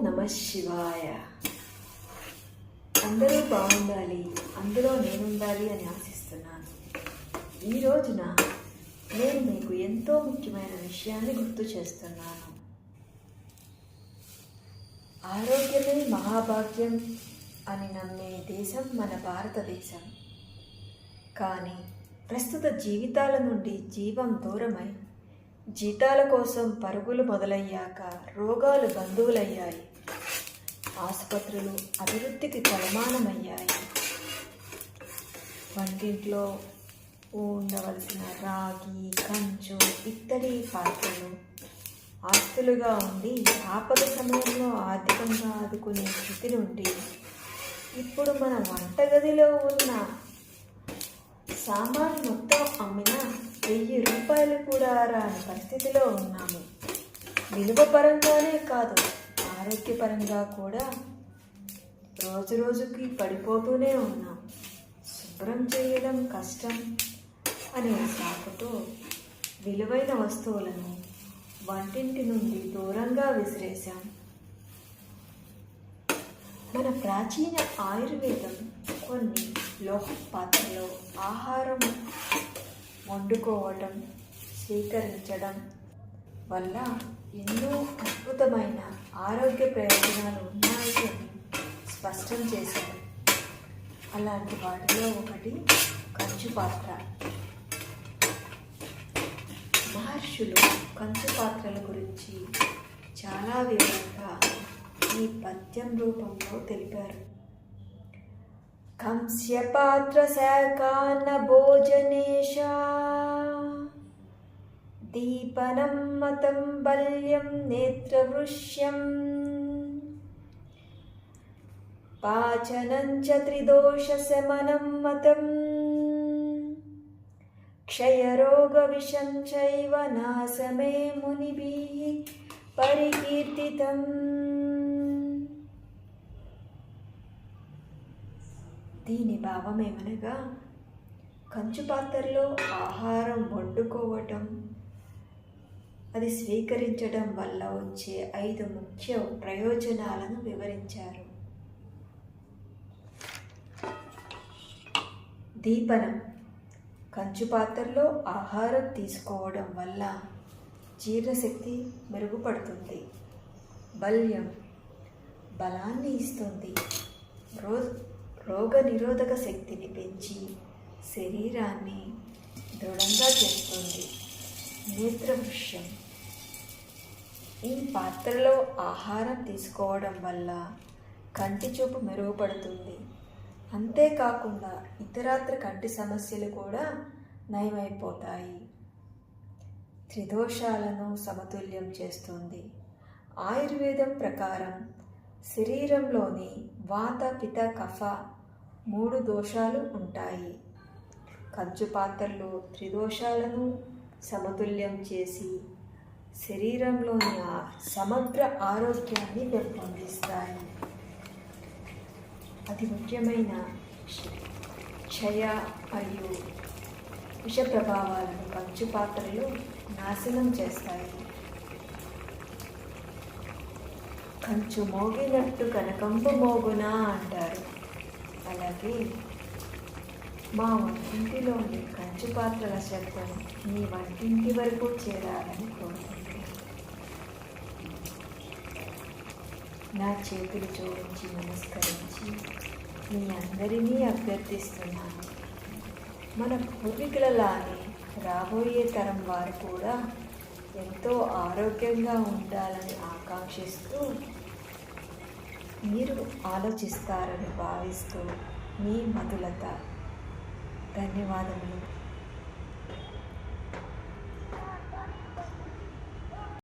నమ శివాయ. అందరూ బాగుండాలి అందులో నేనుండాలి అని ఆశిస్తున్నాను. ఈ రోజున నేను మీకు ఎంతో ముఖ్యమైన విషయాన్ని గుర్తు చేస్తున్నాను. ఆరోగ్యమే మహాభాగ్యం అని నమ్మే దేశం మన భారతదేశం. కానీ ప్రస్తుత జీవితాల నుండి జీవం దూరమై జీతాల కోసం పరుగులు మొదలయ్యాక రోగాలు బంధువులయ్యాయి. ఆసుపత్రులు అభివృద్ధికి కొలమానమయ్యాయి. వంటింట్లో ఉండవలసిన రాగి కంచు ఇత్తడి పాత్రలు ఆస్తులుగా ఉండి ఆపద సమయంలో ఆర్థికంగా ఆదుకునే స్థితి నుండి ఇప్పుడు మన వంటగదిలో ఉన్న సామాన్ మొత్తం అమ్మిన వెయ్యి రూపాయలు కూడా రాని పరిస్థితిలో ఉన్నాము. విలువ పరంగానే కాదు. ఆరోగ్యపరంగా కూడా రోజు రోజుకి పడిపోతూనే ఉన్నాం. శుభ్రం చేయడం కష్టం అనే సాకుతో విలువైన వస్తువులను వంటింటి నుండి దూరంగా విసిరేశాం. మన ప్రాచీన ఆయుర్వేదం కొన్ని లోహ పాత్రలో ఆహారం వండుకోవడం స్వీకరించడం వల్ల ఎన్నో అద్భుతమైన ఆరోగ్య ప్రయోజనాలు ఉన్నాయి అని స్పష్టం చేశారు. అలాంటి వాటిలో ఒకటి కంచు పాత్ర మహర్షులు కంచు పాత్రల గురించి చాలా వివరంగా ఈ పద్యం రూపంలో తెలిపారు. కంస్యపాత్ర శాఖాన భోజనేశా. దీపనం మతం బల్యం నేత్రవృష్యం పాచనం చ త్రిదోషశమనం మతం क्षयरोगविषं चैव नासमे मुनिभिः పరికీర్తితం దీని భావమేమనగా కంచు పాత్రలో ఆహారం వండుకోవటం అది స్వీకరించడం వల్ల వచ్చే ఐదు ముఖ్య ప్రయోజనాలను వివరించారు. దీపనం. కంచు పాత్రలో ఆహారం తీసుకోవడం వల్ల జీర్ణశక్తి మెరుగుపడుతుంది. బల్యం బలాన్ని ఇస్తుంది. రో రోగ నిరోధక శక్తిని పెంచి శరీరాన్ని దృఢంగా చేస్తుంది. నేత్రవృష్యం ఈ పాత్రలో ఆహారం తీసుకోవడం వల్ల కంటి చూపు మెరుగుపడుతుంది. అంతేకాకుండా ఇతరాత్ర కంటి సమస్యలు కూడా నయమైపోతాయి. త్రిదోషాలను సమతుల్యం చేస్తుంది. ఆయుర్వేదం ప్రకారం శరీరంలోని వాత పిత కఫ మూడు దోషాలు ఉంటాయి. కంచు పాత్రలు త్రిదోషాలను సమతుల్యం చేసి శరీరంలోని సమగ్ర ఆరోగ్యాన్ని పెంపొందిస్తాయి. అతి ముఖ్యమైన క్షయ మరియు విష ప్రభావాలను కంచు పాత్రలు నాశనం చేస్తాయి. కంచు మోగినట్టు కనకంపు మోగునా అంటారు. అలాగే మా వంటింటిలోని కంచు పాత్రల శబ్దం మీ వంటింటి వరకు చేరాలని కోరుకుంటున్నాను. నా చేతులు జోడించి నమస్కరించి మీ అందరినీ అభ్యర్థిస్తున్నాను. మన పూర్వీకులలానే రాబోయే తరం వారు కూడా ఎంతో ఆరోగ్యంగా ఉండాలని ఆకాంక్షిస్తూ మీరు ఆలోచిస్తారని భావిస్తూ మీ మధులత धन्यवाद अमीन।